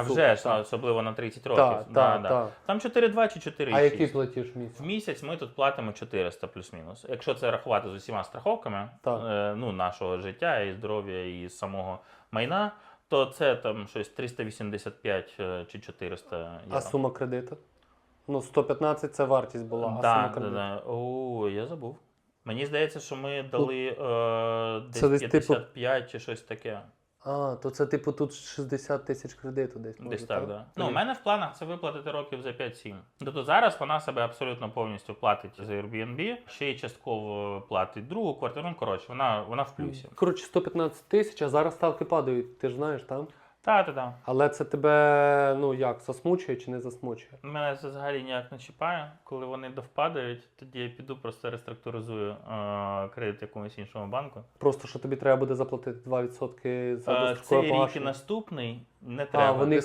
А вже ж, особливо на 30 років. Так, так, да. так. Там 4,2 чи 4,6. А який платіж в місяць? В місяць ми тут платимо 400 плюс-мінус. Якщо це рахувати з усіма страховками Так. е, ну, нашого життя і здоров'я і самого майна, то це там щось 385 е, чи 400 євро. А сума кредиту? Ну, 115 це вартість була, а сума да, да, кредиту. да. О, я забув. Мені здається, що ми дали е, десь це десь, типу, 55 чи щось таке. А, то це типу тут 60 тисяч кредиту десь. може, Десь так, да. Ну, у мене в планах це виплатити років за 5-7. Тобто зараз вона себе абсолютно повністю платить за Airbnb, ще й частково платить другу квартиру. Ну, коротше, вона, вона в плюсі. Коротше, 115 тисяч, а зараз ставки падають, ти ж знаєш, там? Та, та, та. Але це тебе, ну як, засмучує чи не засмучує? Мене це взагалі ніяк не чіпає. Коли вони довпадають, тоді я піду просто реструктуризую е, кредит якомусь іншому банку. Просто що тобі треба буде заплатити 2% за Е, дострокове цей рік і погашення. наступний не А, треба. вони